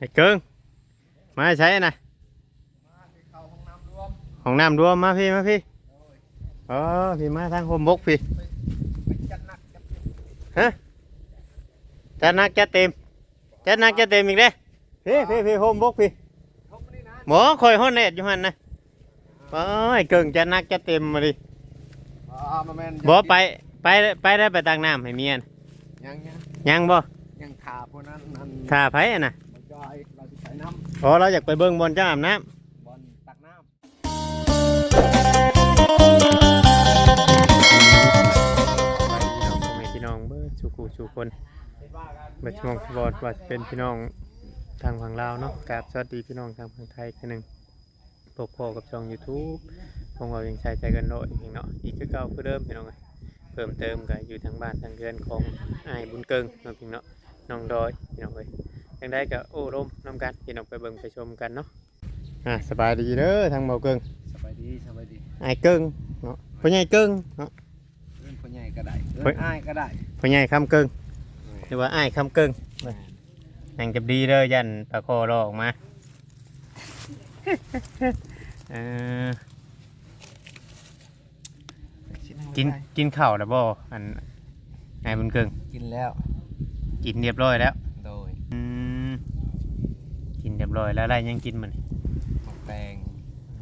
ไอ้เกิงมาใช้นะห้องน้ำรวมมาพี่มาพี่อ๋อพี่มาทางโฮมบกพี่ฮะจัดหนักจัดเต็มจัดหนักจัดเต็มอีกเด้พี่พี่พี่โฮมบกพี่หมอคอยฮอนเน็ตอยู่หันนะโอ้ยเกิงจัดหนักจัดเต็มมาดิอ่ามาแม่นบ่ไปไปไปได้ไปตักน้ำให้เมียนะยังยังยังบ่ยังขาพวกนั้นนั่นถ้าไผอะนะ มันจอยเราจะใส่น้พอเราอยากไปเบิ่งบอลเจ้าอาบน้ำำบอลตักน้ไปพี่น้องพ่อแม่พี่น้องเบิดชูกูชูคนเบิดชมองสปอร์ตว่าจะเป็นพี่น้องทางฝั่งลาวเนาะกับสวัสดีพี่น้องทางฝั่งไทยคือหนึ่งพบพ่อกับช่อง YouTube ของเรายังใช้ใจกันโดยอีกเนาะอีกคือเก่าคือเดิมพี่น้องเอ้ยเพิ่มเติมก็อยู่ทางบ้านทางเรือนของอ้ายบุญเกิงเนาะพี่เนาะน้องดอยพี่น้องเอ้ย ยังได้ก็โอ้ร่มน้ำกันพี่น้องไปเบิ่งไปชมกันเนาะอะสบายดีเด้อทางเบาเกิงำสบายดีสบายดีอ้ายเกิงเนาะพ่อใหญ่เกิงเนาะเล่นพ่อใหญ่ก็ได้เฮ้เล่ยนอ้ายก็ได้พ่อใหญ่คำเกิงหรือว่าอ้ายคำเกิงยังจะดีเด้อยันปลาคอรอออกมาเออกินกินข้าวแล้วบ่อันไอ้บุญเกิงกินแล้ว กินเรียบร้อยแล้ว โดย อืมกินเรีย บร้อยแล้วอะไรยังกินมันหมักแตง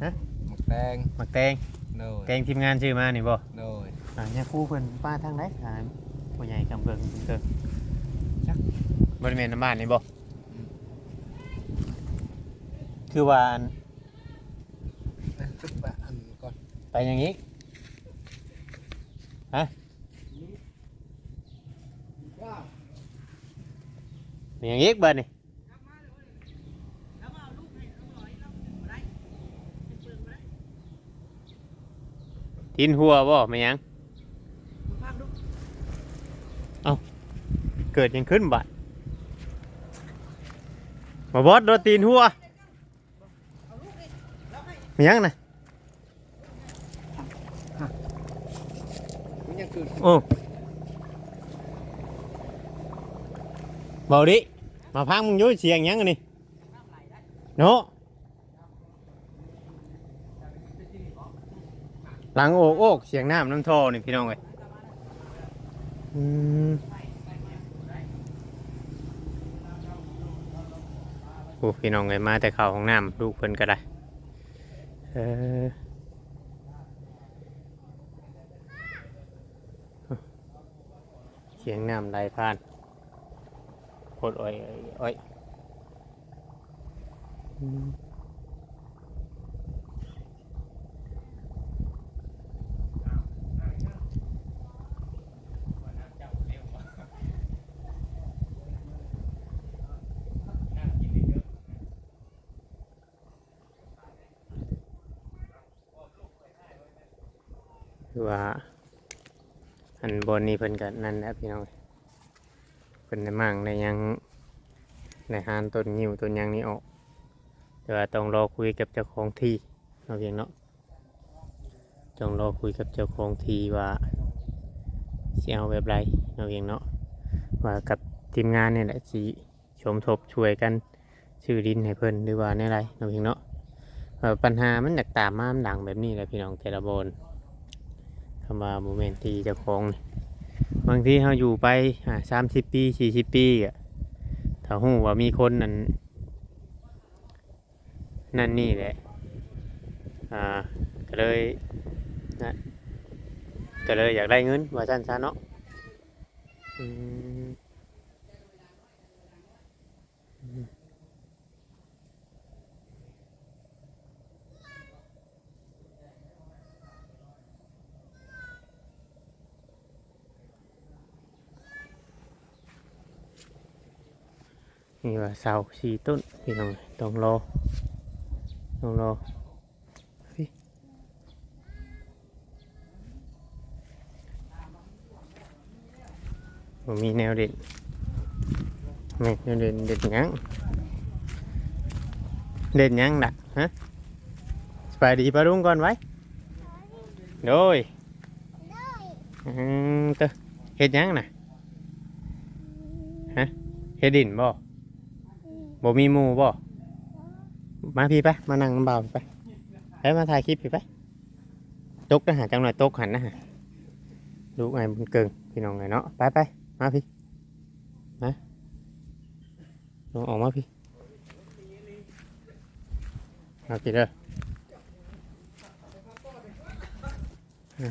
ฮะหมักแตงหมักแตงโดยแตงทีมงานชื่อมานี่บ่โดยอ่าเนี่ยครู่เพิ่นป้าทางไหนอ่าพ่อใหญ่คำเกิงบุญเกิงจักบริเวณน้ำบ้านนี่บ่คือว่าอันนะจุดแบบอันก่อนไปอย่างนี้ฮะมีอย่างนี้เบิร์นี่ ทินหัวบ่ไม่ยังเอาเกิดยังขึ้นบัดมาบอสโดนตีนหัวไม่ยังนะมันยังเกิดขึ้นโอ้เบาดิมาพังมึงอยุ่เสียงหยังอันนี่โน หลังโอกโอกเสียงน้ำน้ำท่อนี่พี่น้องเอ้ยอืมโอ้พี่น้องเอ้ยมาแต่เข้าห้องน้ำลูกเพิ่นก็ได้เออเสียงน้ำไหลผ่านโคตรอ้อยอ้อยอ้อยอืมคือ ว่า อันบนนี้เพิ่นกันนั่นแหละพี่น้องเพิ่นได้มั่งในยังในหานต้นงิ้วต้นยังนี้ออกแต่ว่าต้องรอคุยกับเจ้าของที่เราเพียงเนาะต้องรอคุยกับเจ้าของที่ว่าสิเอาแบบไรเราเพียงเนาะว่ากับทีมงานนี่แหละสิชมทบช่วยกันชื่อดินให้เพิ่นหรือว่าในไรเราเพียงเนาะปัญหามันอยากตามมามันดังแบบนี้แหละพี่น้องแต่ละบน คำว่าโมเมนต์ที่เจะคองนี่บางทีเราอยู่ไปสามสิบปีสี่สิบปีอะถ้าหูว่ามีคนนั่นนั่นนี่แหละอ่าก็เลยนะก็เลยอยากได้เงินว่าสั้นๆเนาะ นี่ว่าเสาสี่ต้นพี่น้องต้องรอต้องรอพี่ผมมีแนวเด่นไม่แนวเด่นเด่นยังเด่นยังดักฮะสบายดีปะรุ่งก่อนไว้โดยอืมเตเฮ็ดยังน่ะฮะเฮ็ดดินบ่ บ่มีหมู่บ่มาพี่ไปมานั่งน้ำเบาไปไปมาถ่ายคลิปพี่ไปตกนะฮะจังหน่อยตกหันนะฮะลูกไอ้บุญเกิงพี่น้องไงเนาะไปไปมาพี่มาลงออกมาพี่มาพี่เด้ออ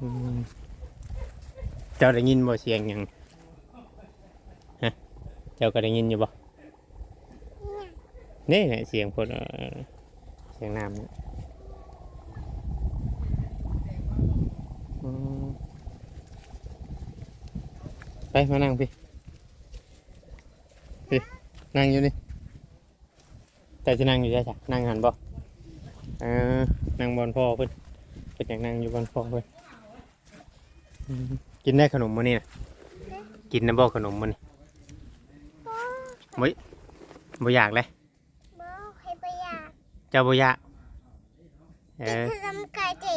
อืม เจ้าได้ยินบ่เสียงหยังฮะเจ้าก็ได้ยินอยู่บ่นี่แหละเสียงพนเอ่อเสียงน้ำเนี่ยไปมานั่งพี่พี่นั่งอยู่นี่แต่จะนั่งอยู่ใช่ไหมนั่งหันบ่เออนั่งบนพ่อเพิ่นเป็นอย่างนั่งอยู่บนพ่อเพิ่นอืม กินได้ขนมมื้อนี้นะกินนะบ่ขนมมื้อนี้บ่อยากเลยบ่ให้ไปอยากเจ้าบ่อยากเอกินอขนมไก่จี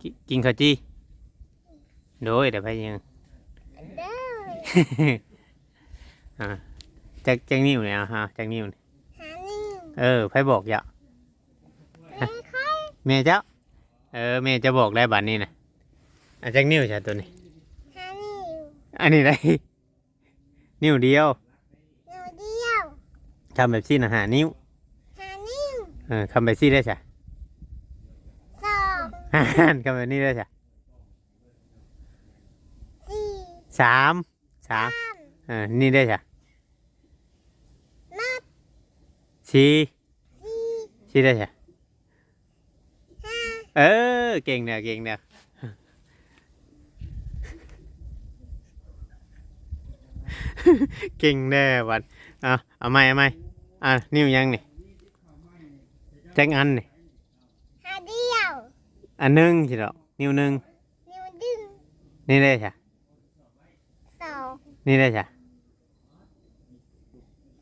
กิกินข้าวจี้โดยเดี๋ยวไปยังเด้ออ่าจักจักนิ้วเนี่ยฮะจักนิ้วนี่หานิ่งเออไผบอกอย่าไม่ค่อยแม่เจ้า เออแม่จะบอกได้บัดนี้นะอะจักนิ้วจ้ะตัวนี้หานิ่ง อันนี้ได้นิ้วเดียวเดียวเดียวทำแบบซี่นะหานิ้วหานิ่งเออทำแบบซี่ได้จ้ะสองฮ่าทำแบบนี้ได้จ้ะสี่สามสามสามเออนี่ได้จ้ะนับสี่สี่สี่ได้จ้ะห้าเออเก่งเนี่ยเก่งเนี่ย เก่งแน่วันอะเอาไหมเอาไหมอะนิ้วยังนี่แจ็คอันนี่หาเดียวอันหนึ่งสิดอกนิ้วหนึ่งนิ้วดึงนี่ได้จ้ะสองนี่ได้จ้ะ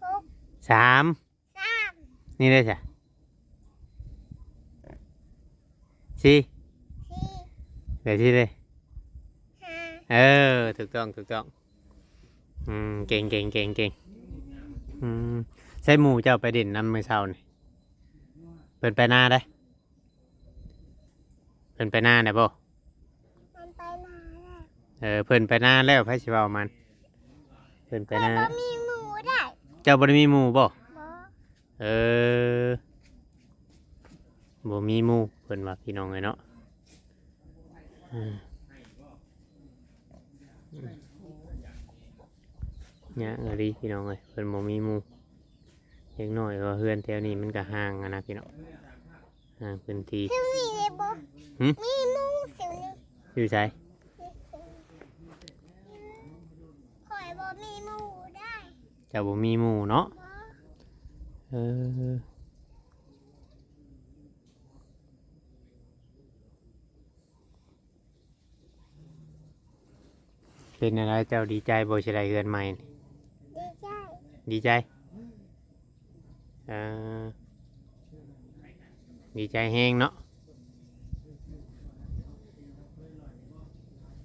หกสามสามนี่ได้จ้ะสี่สี่เดี๋ยวที่เลยห้า เออถูกต้องถูกต้อง อืมเก่งเก่งเก่งเก่งอืมใช้หมูเจ้าไปเด่นน้ำมือเช้านี่เปินไปหน้าได้เปินไปหน้าได้บ่มันไปไหนแล้วเออเพิ่นไปหน้าแล้วไผสิเว้ามัน เพิ่นไปไปหน้าบ่มีหมูได้เจ้าบ่ได้มีหมู่บ่บ่เออบ่มีหมู่เพิ่นว่าพี่น้องไงเนาะอืมเนี่ ยเออดีพี่น้องเอ้ยเพิ่นบ่มีหมู่เล็กน้อยว่าเฮือนแถวนี้มันก็ห่างอะนะพี่น้องห่างพื้นที่สิวนี่เลยบ่หึมีหมูสิวนี่อยู่ไสข่อยบ่มีหมูได้เจ้าบ่มีหมู่เนาะบ่เออเป็นอะไรเจ้าดีใจบ่สิได้เฮือนใหม่นี่ดีใจ ดีใจดีใจแห้งเนาะ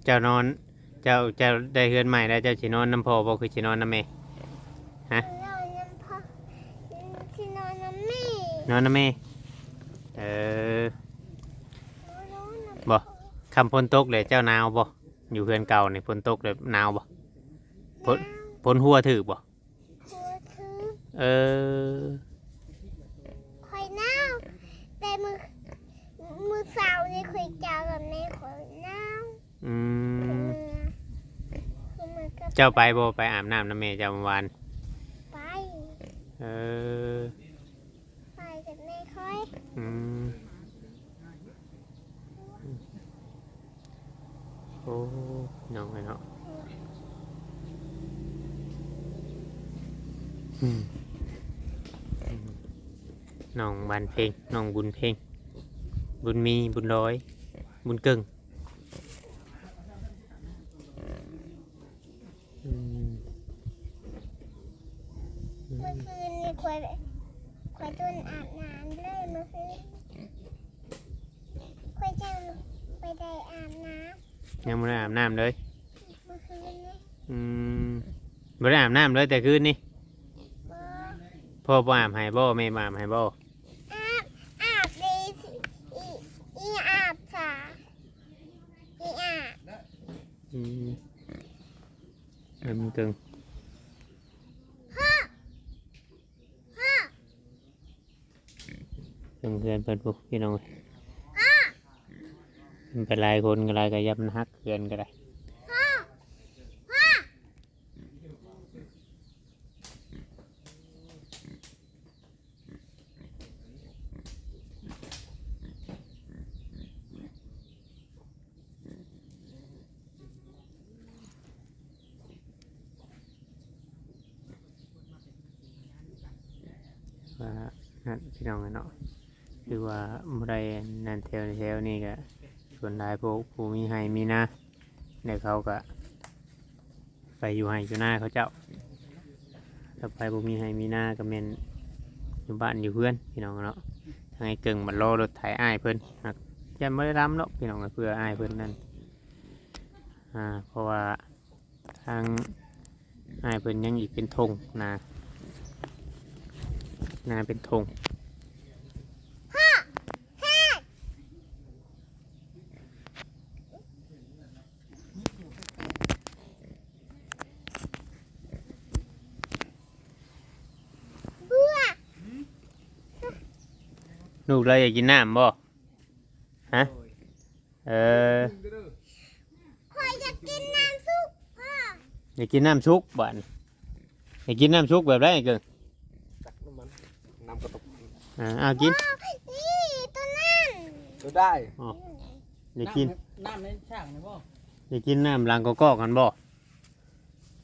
เจ้านอน เจ้าเจ้าได้เฮือนใหม่แล้วเจ้าสินอนน้ำพอบ่คือสินอนน้ำแม่ฮะนอนน้ำโพนอนน้ำแม่นอนน้ำแม่เออนอนน้ำบ่พ่อคำพนตกเลยเจ้าหนาวบ่อยู่เฮือนเก่านี่พนตกเลยหนาวบ่พ่นพนหัวถือบ่หัวคือ เออข่อยหนาวแต่มือมือเสาร์นี่ข่อยจากับแม่ข่อยหนาวอืคือมมือคือมือกับเจ้าไปบ่ไปอาบน้ำน้ำแม่เจ้าเมื่อวานไปเออไปกับแม่ค่อยอืมโอ้น้องไอ้เนาะอืมอืม น้องบันเพลงน้องบุญเพลง บุญมีบุญร้อย บุญเกิงอืมเมื่อคืนนี่ข่อยข่อยตุนอาบน้ำเลยเมื่อคืนข่อยจังไปได้อาบน้ยังไม่ได้อาบน้ำเลยำเมื่อคือืมบ่ได้อาบน้ำเลยแต่คืนนี่เออพ่อบ่อาบให้บ่แม่บ่อาบให้บ่ อาบอาบดีสิอีอีอาบสาอีอาบ อืม เอ็มนตึงพ่อพ่อเพื่อนเพื่อนเพื่อนพวกพี่น้องพ่อมันเป็นหลายคนก็หลายก็ยับมันฮักเพื่อนก็ได้ พ่อพ่อ ว่านั่นพี่น้องเนาะคือว่าบ่ได้นั่นแถวแถวนี่ก็ส่วนหลายพวกผู้มีให้มีนะเดี๋ยวเขาก็ ไปอยู่ให้อยู่หน้าเขาเจ้าถ้าไปบ่มีให้มีหน้าก็แม่นอยู่บ้านอยู่เพื่อนพี่น้องเนาะทางไอ้เกิงมันรอรถไถอ้ายเพิ่นยันไม่ได้รำเนาะพี่น้องเพื่ออ้ายเพิ่นนั่นอ่าเพราะว่าทางอ้ายเพิ่นยังอีกเป็นธงนา นาเป็นธงพ่อแท้เบื่อลูกเลยอยากกินน้ำบ่ ฮะ เออคอยจะกินน้ำซุปพ่ออยากกินน้ำชุกบ้านอยากกินน้ำชุกแบบไรเกิง จักน้ำมันน้ำกระตุก อ่าเอากินพ่อนี่ตัวนั่นก็ได้อยากกินน้ำในช่างนะพ่ออยากกินน้ำลังกอกๆกันบ่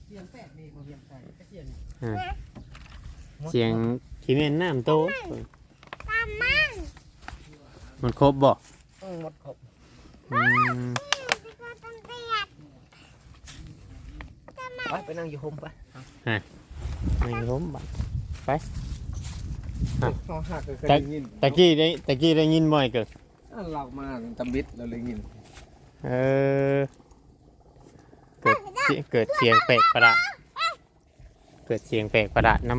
เสียงแปดเมตรเสียงใส่ก็เสียงอ่าเสียงขี้เมนน้ำโตตามมันมันครบบ่อืมหมดครบอืมไปก็ต้องเตียดจะมาไปไปนั่งอยู่โฮมไปไม่ครบบ่ เขาหักก็เคยตะได้ยินตะกี้ได้ตะกี้ได้ยินบ่อยเกิงอะเรามาตำบิดเราเลยยินเออเกิดเสียเกิดเสียงแปลกประหลาดเกิดเสียงแปลกประหลาดน้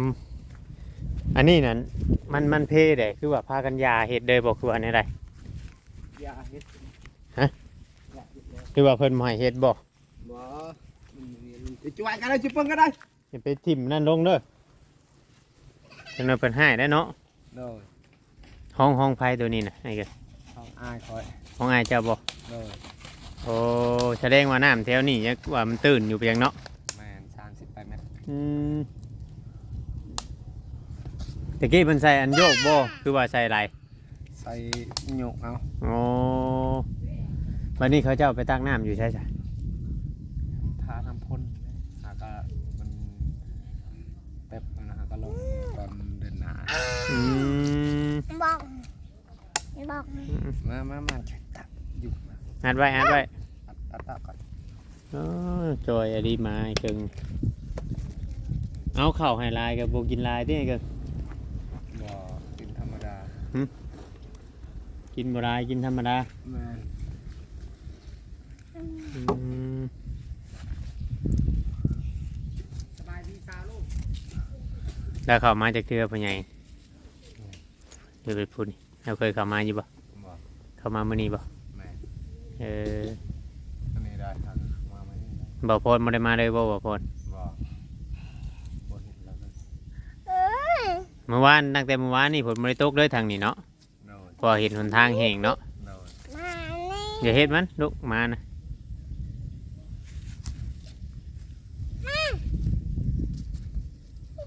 ำอันนี้นั่นมันมันเพเด้คือว่าพากันยาเฮ็ดเด้บ่คือว่าอันนี้ไดยาเฮ็ดฮะยาเฮ็ดแล้วคือว่าเพิ่นบ่ให้เฮ็ดบ่บ่มันจะจ่วยกันได้จุ๊บเปิ้งก็ได้อย่าไปทิ่มนั่นลงเด้อ จังนั้นเพิ่นให้ได้เนาะโดยห้องห้องไฟตัวนี้น่ะไอ้เกิดเขาอายคอยห้องอ้ายเจ้าบ่โดยโอ้แสดงว่าน้ำแถวนี้ยังว่ามันตื่นอยู่เพียงเนาะแมนสามสิบแปดเมตรอืมตะกี้เพิ่นใส่อันโยกบ่คือว่าใส่อะไรใส่หยกเอาโอ้วันนี้เขาเจ้าไปตักน้ำอยู่ใช่ใช่ ทาน้ำพ่นหาก็มันแป๊บนะฮะก็ลงตอนเดินหนา อืมบอกบอกมามามาตักอยู่มาอัดไว้อัดไว้ตัดตัดตัดก่อนโอ้จอยอดีมาไอ้เกิงเอาเข่าวให้ลายกับโบกินลายที่ไอ้เกิงบ่กินธรรมดากินบรายกินธรรมดาแมนอืมสบายดีตาลูกแล้วเข้ามาจากเทือพะไง เดี๋ยวไปพูดนี่เราเคยเข้ามาอยู่บ่บ่เข้ามามื้อนี้บ่แมนเอออันนี้ได้ทางมาไหมนี่ได้บ่พรบ่ได้มาเลยบ่บ่พรบ่บ่เห็นแล้วก็เออเมื่อวานตั้งแต่เมื่อวานนี่ฝนบ่ได้ตกเลยทางนี้เนาะโดนเพอเห็นหนทางแห้งเนาะโดนมานี่อย่าเฮ็ดมันลุกมานะ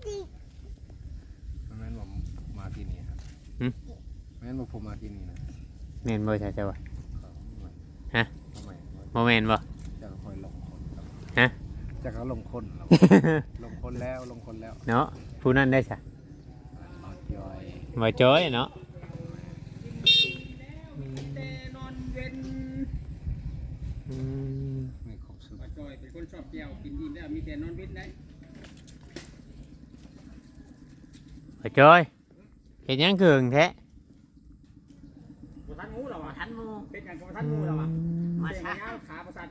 ดี มันแม่นว่ามาที่นี่ ครับแม่นว่าผมมาที่นี่นะแม่นบ่ใช่เจ้าว่ะเขาไม่ฮะทำไมบ่แม่นบ่ จะคอยลงคนครับฮะ จะเขาลงคนแล้วลงคนแล้วลงคนแล้วเนาะผู้นั้นได้ซะเอาย่อยบ่จ้อยเนาะแต่นอนเว้นอืมมีครบสุดว่าจอยเป็นคนชอบแก้วกินอิ่มแล้วมีแต่นอนเว้นได้บ่จ้อย เฮ็ดหยังเกิงแท้บ่ทันงูหรอวะทันงูเป็นอย่างกับบ่ทันงูหรอวะมาช้าขาประสาท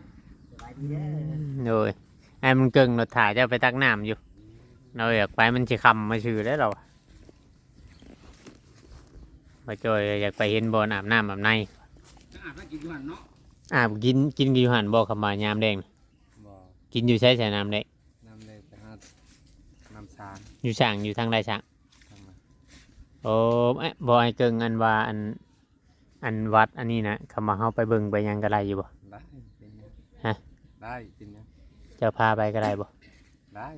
สบายดีเด้อโดยให้มันเกิงรถถ่ายเจะไปตักน้ำอยู่ เราอยากไปมันจะคำมาชื่อได้เรามาจอยอยากไปเห็นบอลอาบน้ำอาบในจะอาบน้ำกินอยู่หันเนาะอาบกินกินอยู่หันบ่คำมายามแดงน่ะบ่กินอยู่ใช้ใช้น้ำแดงน้ำเลยไปหาน้ำชานอยู่ช่างอยู่ทางใดช่างทำมา โอ้เอ๊ะบ่ไอ้เกิงอันว่าอันอันวัดอันนี้นะคำมาเฮาไปเบิ่งไปหยังก็ได้อยู่บ่ ได้เป็นยังฮะ ได้กินยังเจะพาไปก็ได้บ่ ได้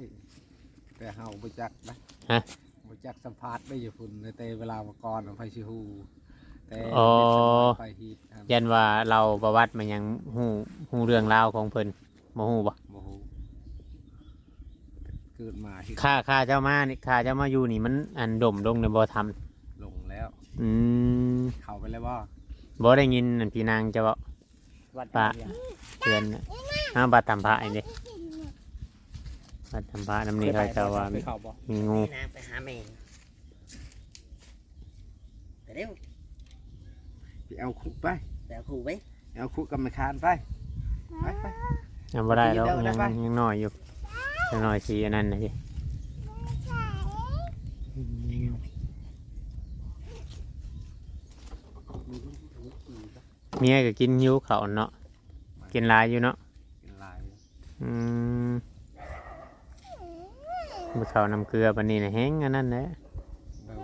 แต่เฮาบ่จักนะฮะบ่จักสัมภาษณ์ได้อยู่พุ่นในแต่เวลามาก่อนไปสิฮู้แต่อ๋อ ไปฮีดครับยันว่าเราประวัติมันยังฮู้ฮู้เรื่องราวของเพิ่นบ่ฮู้บ่บ่ฮู้ เกิดมาเฮ็ดข้าข้าเจ้ามานี่ข้าเจ้ามาอยู่นี่มันอันดมลงในบ่ทำลงแล้ว อืมเข้าไปแล้วบ่บ่ได้ยินอันพี่นางจะบอกวัดปะเตือนน่ะห้ามบัดทำพระอันนี้บัดทำพระน้ำนี้เขาเจะว่าไปมีเข้าบ่มีงูนางไปหาแม่ไปเร็วไปเอาคุกไปไปเอาครูไว้เอาคุกกรรมคานไปไปไป ยังบ่ได้แล้วเดี๋ยวยังได้ปะยังน้อยอยู่ยัง น้อยสีอันนั้นนะสิเมียก็กินหิวเขาวเนาะกินหลายอยู่เนาะกินลายอืมมือเขาวน้ำเกลือปันนี้นะแห้งอันนั้นแหละเด้อ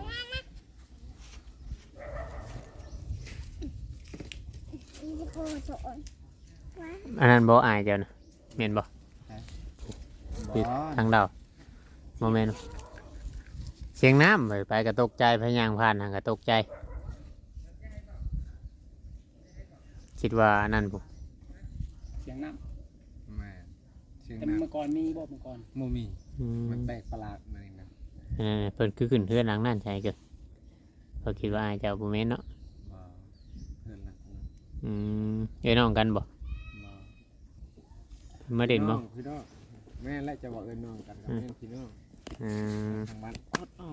อีโคโซนอันนั้นบ่อายเจ้านะเมียนบ่ บ่ทางดาวโมเมนเสียงน้ำไปไปก็ตกใจพยายางผ่านทางก็ตกใจ คิดว่าอันนั่นผมเสียงน้แม่เชียงำแต่นาเมื่อก่อนมีบ่เมื่อก่อนโมมี อืมมันแปลกประหลาดมาเลยนะเออเพิ่นคือขึ้นเพื่อนหลังนั่นใช่เกินเขาคิดว่าอายเจ้าบุเมนเนาะบ่เพื่อนรักนะอืมเอ้ยน้องกันบ่บ่มาเด่นบ่องพี่น้อง แม่และจะบอกเอินน้องกันกับอืมแม่พี่น้องอืมทางบ้านอดอ้อ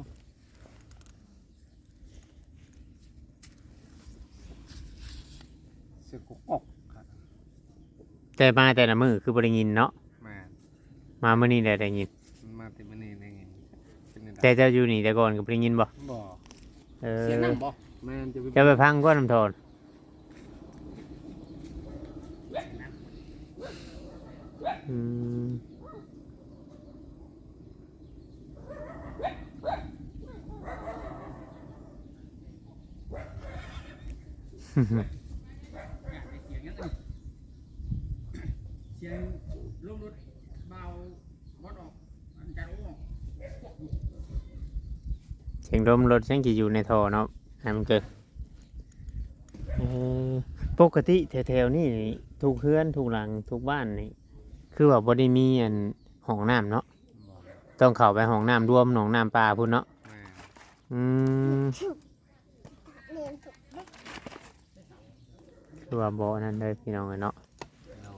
เสือกุกกกครับแต่มาแต่ละมือคือบริยินเนาะแม่มาเมื่อนี้ได้ได้ยิน มันมาติดมันนี่ในไงเป็นไงแต่เจ้าอยู่นี่แต่ก่อนก็บริยินบ่บ่เออเสียงน้ำบ่แม่นจะไปเจะไปพังก็น้ำโทนอืม เสียงลงรถเบาบดออกอันจะรู้เสียงลมรถเสียงกี่อยู่ในท่อเนาะให้มันเกิดเออปกติแถวๆนี่ทุกเพื่อนทุกหลังทุกบ้านนี่คือว่าบ่ได้มีอันห้องน้ำเนาะบ่ต้องเข้าไปห้องน้ำรวมหนองน้ำปลาพุ่นเนาะแม่อืม เรียนถูกได้ คือว่าบ่นั่นเลยพี่น้องเอ้ยเนาะเรา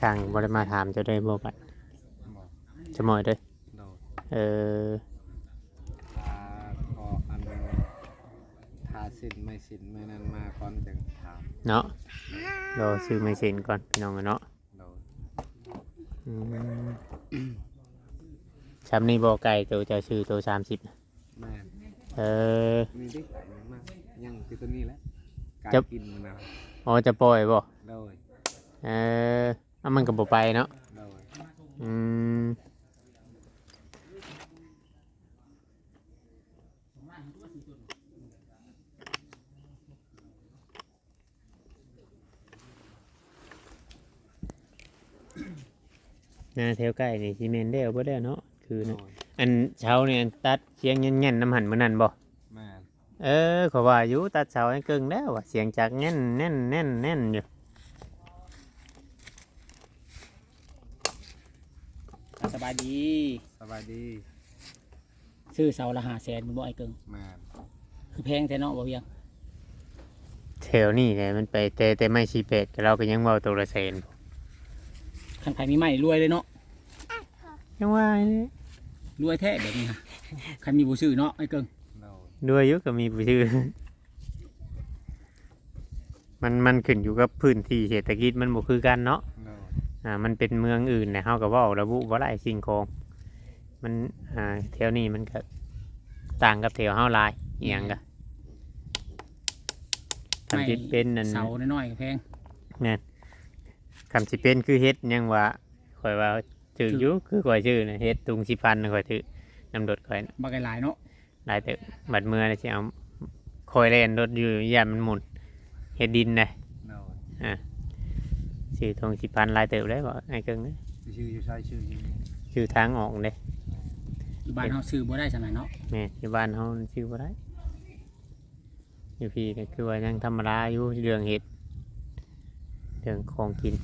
สั่งบ่ได้มาถามเจะได้บ่บัดบ่จะหมอยเด้อเราเออทาคออันทาสินไม่สินไม่นั่นมาก่อนจึงถามเนาะรอซื้อไม่เซ็นก่อนพี่น้องเอ้ยเนาะเราอืม ชำนี้บ่ไก่ตัวเจะชื่อตัว30น่ะแม่นเออนี่ดิไก่มันมากยังคือตัวนี้แหละไก่จะ กินมันนะอ๋อจะปล่อยบ่โดยเออเอามันก็บ่ไปเนาะโดยอืมนาแถวใกล้นี่ซีเมนได้เอาบ่ได้เนาะ คือโดนะยอันเช้าเนี่ยตัดเสียงเงี้ยนๆน้ำหันมื้อนั้นบ่แม่นเออเขาว่าอยู่ตัดเสาให้เกิงแล้วว่ะเสียงจากแน่นแน่นแน่นแน่นอยู่สบายดีสบายดีซื้อเสาละห้าแสนบ่ไอ้เกิงแม่นคือแพงแท้เนาะบ่เวียงแถวนี่แหละมันไปแต่แต่ไม่ชีเป็ดเราก็ยังเว่าตัวละแสนคันไผมีไม้รวยเลยเนาะยังว่าเนี่ย รวยแท้แบบนี้ฮะคันมีบ่ซื้อเนาะไอ้เกิงโดยด้วยอยุก็มีผู้ชื่อ มันมันขึ้นอยู่กับพื้นที่เศรษฐกิจมันบ่คือกันเนาะโดยอ่า มันเป็นเมืองอื่นเนี่ยเฮาก็เว้าระบุบ่ได้สิ่งของ มัน อ่า แถวนี้มันก็ต่างกับแถวเฮาหลายอีหยังก็ทำจิตเป็นนั่น เสาน้อยๆก็แพงคำสิเป็นคือเฮ็ดยังว่าข่อยว่า ชื่ออยู่คือข่อยชื่อนะเฮ็ดตุงสิพันข่อยชื่อนำรถข่อยน่ะบักหลายเนาะหลายเติบบัดเมื่อนี่สิเอาคอยเล่นรถอยู่ย่านมันหมุนเฮ็ดดินได้โดยชื่อทงสิพันหลายเติบได้บ่ไอ้เกิงเอ้ยชื่ออยู่ใช่ชื่ออยู่นี่ชื่อทางออกเด้อยู่บ้านเฮาซื้อบ่ได้ซั่นน่ะเนาะแม่อยู่บ้านเฮาชื่อบ่ได้อยู่พี่ก็คือว่ายังธรรมดาอยู่เรื่องเฮ็ดเรื่องของกิน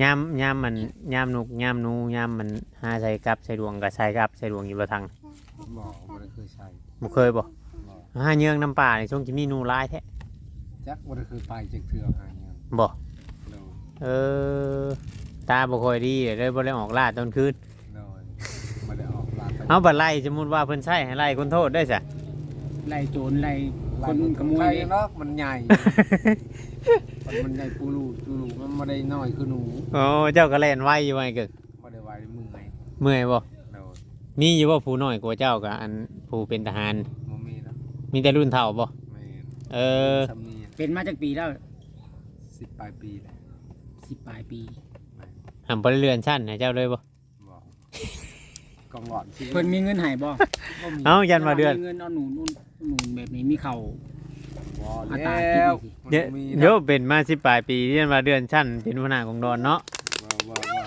ยามยามมันยามนกยามหนูยามมันหาใส่กับใส่ดวงก็ใส่กับใส่ดวงอยู่บ่ทางบอกบ่ได้เคยใช่บ่เคยบ่บอกหาเยืองน้ำป่านี่ช่วงจะมีหนูหลายแท้จักบ่ได้เคยไปจักเทื่อหาเงินบ่โดยเออตาบ่ค่อยดีเลยบ่ได้ออกล่าตอนคืนโดยบ่ได้ออกลาดไปเอาบัดไล่สมมุติว่าเพิ่นใช้ให้ไล่คนโทษได้ซะไล่โจรไล่ คนขโมใช่ยเนาะมันใหญ่ มันมันใหญ่ปูรูปูรูมันบ่ได้น้อยคือหนูโอ้เจ้าก็เล่นไวอยู่ไว้เกิดบ่ได้ไว้มือไงเมื่อยบ่โดยมีอยู่บ่ผู้น้อยกว่าเจ้ากับอันผู้เป็นทหารบ่มีแล้วมีแต่รุ่นเฒ่าบ่แม่นเออสำเนียงเป็นมาจากปีแล้วสิบปลายปีแล้ว10ปลายปีหำบ่ได้เรือนชั้นให้เจ้าเลยบ่บอ กกองหลอดที่เพิ่นมีเงินให้บ่บ่มีเอ้ายันมาเดือน มีเงินเอาหนูนู่นหนูแบบนี้มีเข้าบ่อัแล้ตราที่วดีมันเดี๋ยวบ่มีเดี๋ยวเป็นมาสิปลายปีเรียนมาเดือนชั้นเป็นหัวหน้าของดอนเนาะบ่บ่บ่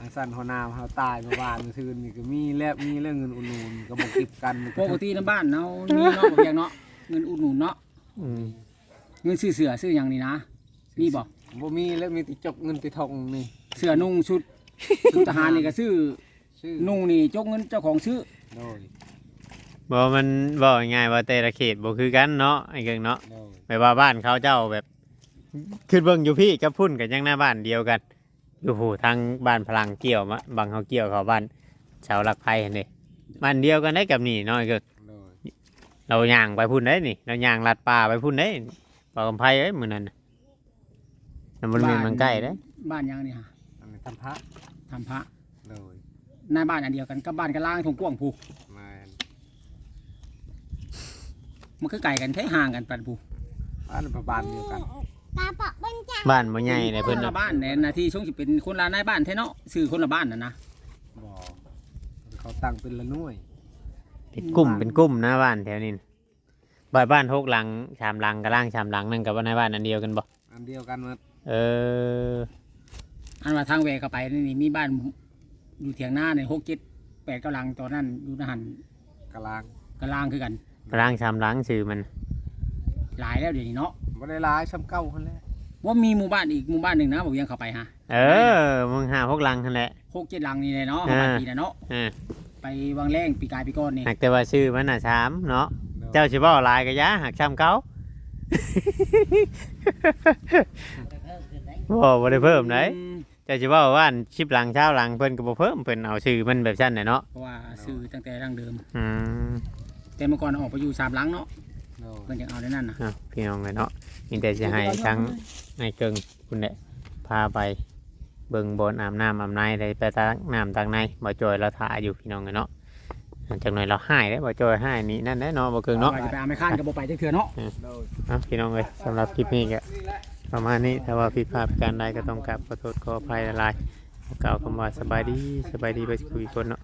อันสั้นหัวหน้าเฮาตายเมื่อวานเมื่อคืนนี่ก็มีแล้วมีเรื่องเงินอุ่นๆก็บ่เก็บกันปกติในบ้านเฮามีเนาะบ่เพียงเนาะเงินอุดหนุนเนาะอืมเงินซื้อเสื้อซื้อหยังนี่นะมีบ่บ่มีแล้วมีแต่จกเงินไปทองนี่เสื้อนุ่งชุดชุดทหารนี่ก็ซื้อ ชื่อนุ่งนี่จกเงินเจ้าของซื้อโดยบ่มันบ่ง่ายๆว่าแต่ละเขตบ่คือกันเนาะไอ้เกิงเนาะโดยแบบว่าบ้านเขาเจ้าแบบคือเบิ่งอยู่พี่กับพุ่นกับยังหน้าบ้านเดียวกันอยู่ผู้ทางบ้านพลังเกี่ยวมาบางเขาเกี่ยวเขาบ้านชาวลักไผ่เห็นดิบ้านเดียวกันได้กับนี่น้อยก็โดยเราย่างไปพุ่นได้นี่ เราย่างลัดป่าไปพุ่นได้ป่ากำไผ่เอ้ยมือนั้นน่ะมันบริเวณมันใกล้ได้อบ้านหยังนี่ฮะอันนี้ทำพระทำพระโดย หน้าบ้านอันเดียวกันกับบ้านกระล่างทงกว้างผูแม่นมันคือไก่กันแค่ห่างกันปันผูบ้านประบานเดียวกันตาบอกเป็นจ้าบ้านบ่ใหญ่เลยคเพิ่นนละน่ะบ้านในนาทีช่วงสิเป็นคนละนายบ้านแท้เนาะซื้อคนละบ้านน่ะนะบ่เขาตั้งเป็นละหน่วย เป็นกลุ่มเป็นกลุ่มหน้าบ้านแถวนี้น่ะบ้านบ้านหกหลังชามหลังกระล่างชามหลังนั่นกับว่าในบ้านอันเดียวกันบ่อันเดียวกันหมดเอออันว่าทางแหวกเข้าไปนี่มีบ้าน อยู่เถียงหน้าในหกเจ็ดแปดกำลังตอนนั้นอยู่นหันกลางกระล่างคือกันกระล่างชามหลังชื่อมัน หลายแล้วเดี๋ยวนี้เนาะบ่ได้หลายซ้ำเก่าคนแหล้วว่ามีหมู่บ้านอีกหมู่บ้านหนึ่งนะบอกยังเข้าไปฮะเออมึงหาหกหลังนั่นแหละ หกเจ็ดหลังนี่เลยเนาะอ่าประมาณปีนะเนาะอ่า ไปวางแรงปีกายปีก้อนนี่หากแต่ว่าชื่อมันน่ะชามเนาะโดยเจ้าสิบ่ลายกะยะหักช้ำเขาบ่บ่ได้เพิ่มไหนอืมเจ้าสิบ่ว่าอันชิบหลังเช้าหลังเพิ่นก็บ่เพิ่มเพิ่นเอาชื่อมันแบบชั้นน่ะเนาะเพราะว่าซื้อตั้งแต่ดั้งเดิม อืมแต่เมื่อก่อนออกไปอยู่สามหลังเนาะโดย เพิ่นจะเอาในนั้นนะอ้าวพี่น้องเลยเนาะมีแต่สิให้ทั้งในเกิงคุณแหละพาไปเบิ่งบนอาบน้ำอาบในได้ไปตักน้ำตักในบ่จอยเราถ่ายอยู่พี่น้องเลยเนาะจังหน่อยเราให้ได้บ่จอยให้นี่นั่นแน่เนาะบ่เกิงเนาะ ว่าจะไปเอาไม่ข้านกับโบไปจักเถื่อเนาะ โดย เอ้าพี่น้องเลยสำหรับคลิปนี้ก็ ประมาณนี้ถ้าว่าผิดพลาดประการใดก็ต้องกลับขอโทษขออภัยละลายกล่าคำว่าสบายดีสบายดีไปคุยคนเนาะ